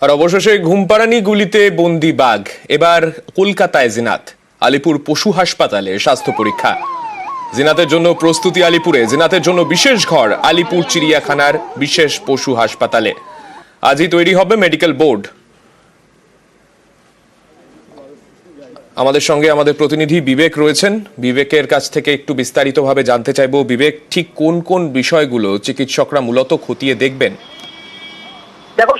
আর অবশেষে ঘুমপাড়ানি গুলিতে বন্দি বাঘ। এবার কলকাতায় জিনাত, আলিপুর পশু হাসপাতালে স্বাস্থ্য পরীক্ষা। জিনাতের জন্য প্রস্তুতি আলিপুরে, জিনাতের জন্য বিশেষ ঘর আলিপুর চিড়িয়াখানার বিশেষ পশু হাসপাতালে। আজই তৈরি হবে মেডিকেল বোর্ড। আমাদের সঙ্গে আমাদের প্রতিনিধি বিবেক রয়েছেন। বিবেকের কাছ থেকে একটু বিস্তারিতভাবে জানতে চাইব, বিবেক, ঠিক কোন কোন বিষয়গুলো চিকিৎসকরা মূলত খতিয়ে দেখবেন? দেখো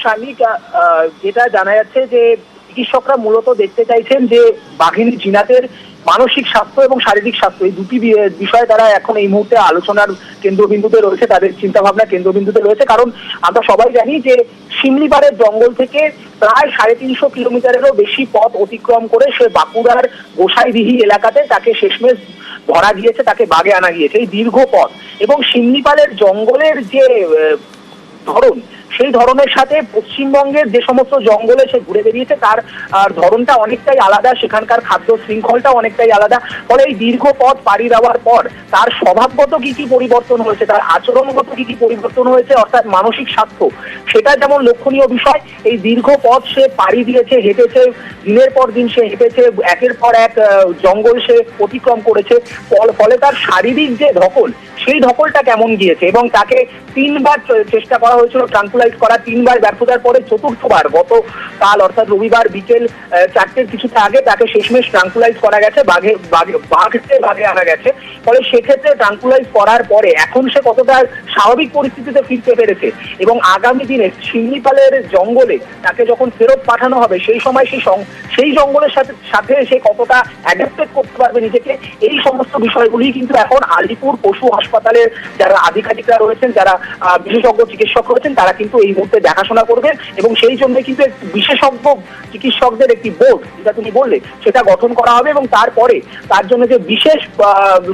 আহ, যেটা জানা যাচ্ছে যে চিকিৎসকরা মূলত দেখতে চাইছেন যে বাঘিনী জিনাতের মানসিক স্বাস্থ্য এবং শারীরিক স্বাস্থ্য এই দুটি বিষয় তারা এখন এই মুহূর্তে আলোচনার কেন্দ্রবিন্দুতে রয়েছে তাদের চিন্তা ভাবনা কেন্দ্রবিন্দুতে রয়েছে। কারণ আমরা সবাই জানি যে শিমলিপাড়ের জঙ্গল থেকে প্রায় সাড়ে তিনশো কিলোমিটারেরও বেশি পথ অতিক্রম করে সে বাঁকুড়ার গোসাইদিহি এলাকাতে তাকে শেষমেশ ধরা গিয়েছে তাকে বাগে আনা গিয়েছে। এই দীর্ঘ পথ এবং শিমলিপালের জঙ্গলের যে ধরন সেই ধরনের সাথে পশ্চিমবঙ্গের যে সমস্ত জঙ্গলে সে ঘুরে বেরিয়েছে তার ধরনটা অনেকটাই আলাদা, সেখানকার খাদ্য শৃঙ্খলটা অনেকটাই আলাদা। ফলে এই দীর্ঘ পথ পাড়ি দেওয়ার পর তার স্বভাবগত কি কি পরিবর্তন হয়েছে, তার আচরণগত কি কি পরিবর্তন হয়েছে, অর্থাৎ মানসিক স্বাস্থ্য, সেটা যেমন লক্ষণীয় বিষয়, এই দীর্ঘ পথ সে পাড়ি দিয়েছে, হেঁটেছে, দিনের পর দিন সে হেঁটেছে, একের পর এক জঙ্গল সে অতিক্রম করেছে, ফল- ফলে তার শারীরিক যে ধকল সেই ধকলটা কেমন গিয়েছে? এবং তাকে তিনবার চেষ্টা করা হয়েছিল ট্রাঙ্কুলাইজ করা, তিনবার ব্যর্থতার পরে চতুর্থবার, গত কাল, অর্থাৎ রবিবার বিকেল চারটের কিছুটা আগে তাকে শেষমেশ ট্রাঙ্কুলাইজ করা গেছে, বাঘে বাঘে, বাঘকে বাঘে আনা গেছে। ফলে সেক্ষেত্রে ট্রাঙ্কুলাইজ করার পরে এখন সে কতটা স্বাভাবিক পরিস্থিতিতে ফিরতে পেরেছে। এবং আগামী দিনে শিমলিপালের জঙ্গলে তাকে যখন ফেরত পাঠানো হবে, সেই সময় সেই সেই জঙ্গলের সাথে সাথে সে কতটা অ্যাডাপ্টেড করতে পারবে নিজেকে, এই সমস্ত বিষয়গুলি কিন্তু এখন আলিপুর পশু হাসপাতালের যারা আধিকারিকরা রয়েছেন, যারা বিশেষজ্ঞ চিকিৎসক রয়েছেন, তারা কিন্তু এই মুহূর্তে দেখাশোনা করবেন এবং সেই জন্য কিন্তু বিশেষজ্ঞ চিকিৎসকদের একটি বোর্ড, যেটা তুমি বললে, সেটা গঠন করা হবে এবং তারপরে তার জন্য যে বিশেষ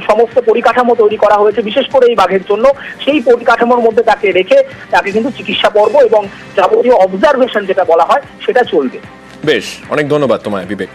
সমস্ত পরিকাঠামো তৈরি করা হয়েছে, বিশেষ করে এই বাঘের জন্য, সেই পরিকাঠামোর মধ্যে তাকে রেখে তাকে কিন্তু চিকিৎসা পর্ব এবং যাবতীয় অবজারভেশন যেটা বলা হয়, সেটা চলবে। বেশ, অনেক ধন্যবাদ তোমায়, বিবেক।